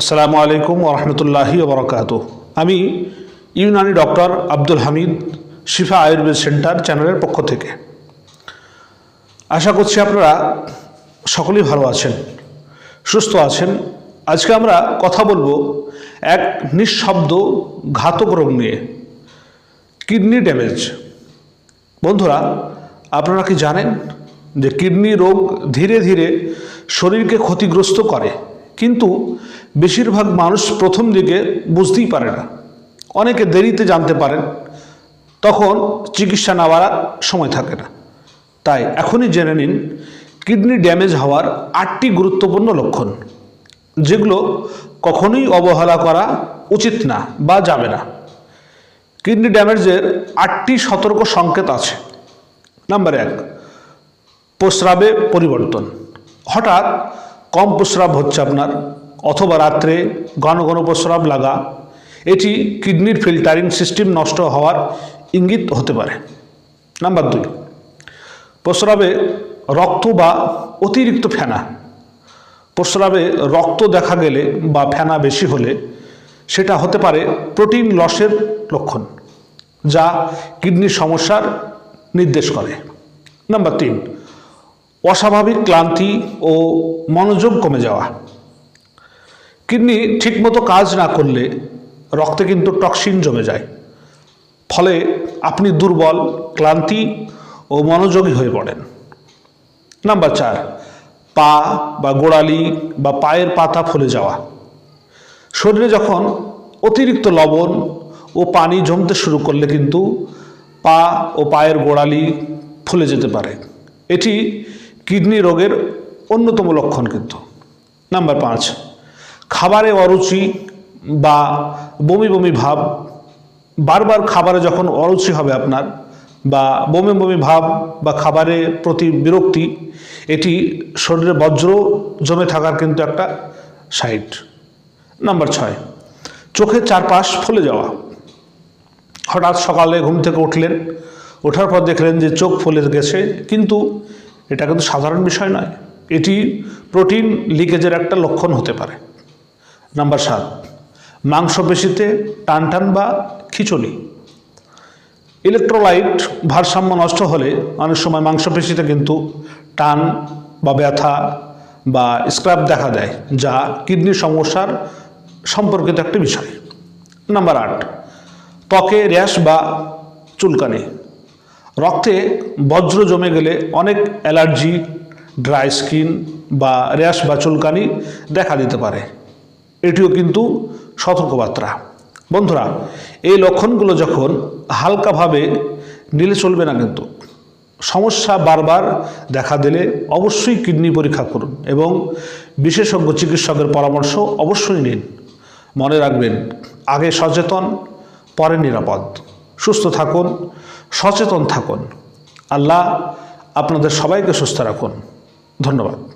আসসালামু আলাইকুম ওরহমতুল্লাহি ওবরাকাত আমি ইউনানি ডক্টর আব্দুল হামিদ শিফা আয়ুর্বেদ সেন্টার চ্যানেলের পক্ষ থেকে। আশা করছি আপনারা সকলেই ভালো আছেন, সুস্থ আছেন। আজকে আমরা কথা বলব এক নিঃশব্দ ঘাতক রোগ নিয়ে, কিডনি ড্যামেজ। বন্ধুরা, আপনারা কি জানেন যে কিডনি রোগ ধীরে ধীরে শরীরকে ক্ষতিগ্রস্ত করে? কিন্তু বেশিরভাগ মানুষ প্রথম দিকে বুঝতেই পারে না। অনেকে দেরিতে জানতে পারেন, তখন চিকিৎসা নেওয়ার সময় থাকে না। তাই এখনই জেনে নিন, কিডনি ড্যামেজ হওয়ার আটটি গুরুত্বপূর্ণ লক্ষণ, যেগুলো কখনোই অবহেলা করা উচিত না বা যাবে না। কিডনি ড্যামেজের আটটি সতর্ক সংকেত আছে। নাম্বার এক, প্রস্রাবে পরিবর্তন। হঠাৎ কম প্রস্রাব হচ্ছে আপনার, অথবা রাত্রে ঘন ঘন প্রস্রাব লাগা। এটি কিডনির ফিল্টারিং সিস্টেম নষ্ট হওয়ার ইঙ্গিত হতে পারে। নাম্বার দুই, প্রস্রাবে রক্ত বা অতিরিক্ত ফেনা। প্রস্রাবে রক্ত দেখা গেলে বা ফেনা বেশি হলে সেটা হতে পারে প্রোটিন লসের লক্ষণ, যা কিডনির সমস্যার নির্দেশ করে। নাম্বার তিন অস্বাভাবিক ক্লান্তি ও মনোযোগ কমে যাওয়া। কিডনি ঠিকমতো কাজ না করলে রক্তে কিন্তু টক্সিন জমে যায়। ফলে আপনি দুর্বল, ক্লান্তি ও মনোযোগী হয়ে পড়েন। নাম্বার চার, পা বা গোড়ালি বা পায়ের পাতা ফুলে যাওয়া। শরীরে যখন অতিরিক্ত লবণ ও পানি জমতে শুরু করলে কিন্তু পা ও পায়ের গোড়ালি ফুলে যেতে পারে। এটি কিডনি রোগের অন্যতম লক্ষণ কিন্তু। নাম্বার পাঁচ, খাবারে অরুচি বা বমি বমি ভাব। বারবার খাবারে যখন অরুচি হবে আপনার বা বমি বমি ভাব বা খাবারের প্রতি বিরক্তি, এটি শরীরে বজ্র জমে থাকার কিন্তু একটা সাইড। নাম্বার ছয়, চোখের চারপাশ ফুলে যাওয়া। হঠাৎ সকালে ঘুম থেকে উঠলেন, ওঠার পর দেখলেন যে চোখ ফুলে গেছে, কিন্তু এটা কিন্তু সাধারণ বিষয় নয়। এটি প্রোটিন লিকেজের একটা লক্ষণ হতে পারে। নাম্বার সাত, মাংসপেশিতে টান টান বা খিচুড়ি। ইলেকট্রোলাইট ভারসাম্য নষ্ট হলে অনেক সময় মাংসপেশিতে কিন্তু টান বা ব্যথা বা স্ক্র্যাপ দেখা দেয়, যা কিডনির সমস্যার সম্পর্কিত একটি বিষয়। নাম্বার আট, ত্বকে র্যাশ বা চুলকানি। রক্তে বজ্র জমে গেলে অনেক অ্যালার্জি, ড্রাই স্কিন বা র্যাশ বা চুলকানি দেখা দিতে পারে। এটিও কিন্তু সতর্কবার্তা। বন্ধুরা, এই লক্ষণগুলো যখন হালকাভাবে নিলে চলবে না কিন্তু, সমস্যা বারবার দেখা দিলে অবশ্যই কিডনি পরীক্ষা করুন এবং বিশেষজ্ঞ চিকিৎসকের পরামর্শ অবশ্যই নিন। মনে রাখবেন, আগে সচেতন, পরে নিরাপদ। সুস্থ থাকুন সচেতন থাকুন। আল্লাহ আপনাদের সবাইকে সুস্থ রাখুন। ধন্যবাদ।